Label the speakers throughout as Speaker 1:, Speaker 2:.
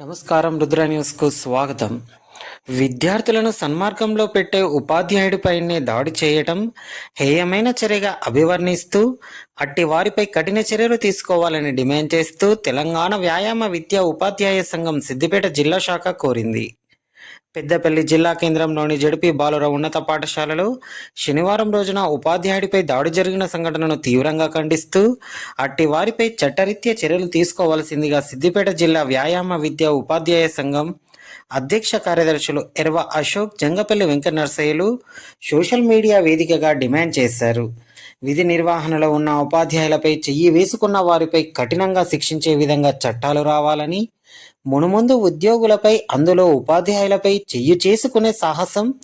Speaker 1: నమస్కారం రుద్ర న్యూస్కు స్వాగతం. విద్యార్థులను సన్మార్గంలో పెట్టే ఉపాధ్యాయుడిపైనే దాడి చేయటం హేయమైన చర్యగా అభివర్ణిస్తూ అట్టి వారిపై కఠిన చర్యలు తీసుకోవాలని డిమాండ్ చేస్తూ తెలంగాణ వ్యాయామ విద్యా ఉపాధ్యాయ సంఘం సిద్దిపేట జిల్లా శాఖ కోరింది. పెద్దపల్లి జిల్లా కేంద్రంలోని జడిపి బాలుర ఉన్నత పాఠశాలలో శనివారం రోజున ఉపాధ్యాయుడిపై దాడి జరిగిన సంఘటనను తీవ్రంగా ఖండిస్తూ అట్టి వారిపై చట్టరీత్యా చర్యలు తీసుకోవాల్సిందిగా సిద్దిపేట జిల్లా వ్యాయామ విద్యా ఉపాధ్యాయ సంఘం అధ్యక్ష కార్యదర్శులు ఎర్వ అశోక్ జంగపల్లి వెంకట నర్సయ్యలు సోషల్ మీడియా వేదికగా డిమాండ్ చేశారు. విధి నిర్వహణలో ఉన్న ఉపాధ్యాయులపై చెయ్యి వేసుకున్న వారిపై కఠినంగా శిక్షించే విధంగా చట్టాలు రావాలని మునుముందు ఉద్యోగులపై అందులో ఉపాధ్యాయులపై చెయ్యి చేసుకునే సాహసం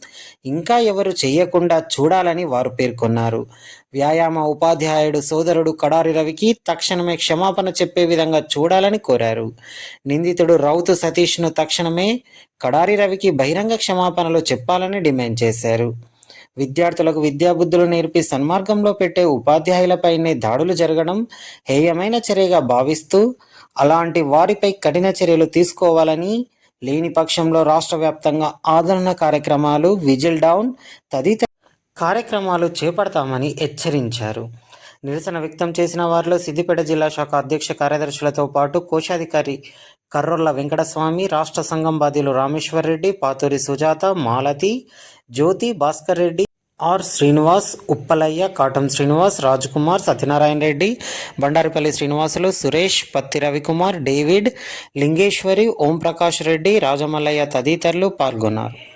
Speaker 1: ఇంకా ఎవరు చేయకుండా చూడాలని వారు పేర్కొన్నారు. వ్యాయామ ఉపాధ్యాయుడు సోదరుడు కడారి రవికి తక్షణమే క్షమాపణ చెప్పే విధంగా చూడాలని కోరారు. నిందితుడు రౌతు సతీష్ను తక్షణమే కడారి రవికి బహిరంగ క్షమాపణలు చెప్పాలని డిమాండ్ చేశారు. విద్యార్థులకు విద్యాబుద్ధులు నేర్పి సన్మార్గంలో పెట్టే ఉపాధ్యాయులపైనే దాడులు జరగడం హేయమైన చర్యగా భావిస్తూ అలాంటి వారిపై కఠిన చర్యలు తీసుకోవాలని లేని పక్షంలో రాష్ట్ర వ్యాప్తంగా ఆదరణ కార్యక్రమాలు విజిల్ డౌన్ తదితర కార్యక్రమాలు చేపడతామని హెచ్చరించారు. నిరసన వ్యక్తం చేసిన వారిలో సిద్దిపేట జిల్లా శాఖ అధ్యక్ష కార్యదర్శులతో పాటు కోశాధికారి కర్రొల్ల వెంకటస్వామి రాష్ట్ర సంఘం బాధ్యులు రామేశ్వర్ రెడ్డి పాతూరి సుజాత మాలతి జ్యోతి భాస్కర్ రెడ్డి ఆర్ శ్రీనివాస్ ఉప్పలయ్య కాటం శ్రీనివాస్ కుమార్ సత్యనారాయణ రెడ్డి బండారిపల్లి శ్రీనివాసులు సురేష్ పత్తి రవికుమార్ డేవిడ్ లింగేశ్వరి ఓంప్రకాష్ రెడ్డి రాజమల్లయ్య తదితరులు పాల్గొన్నారు.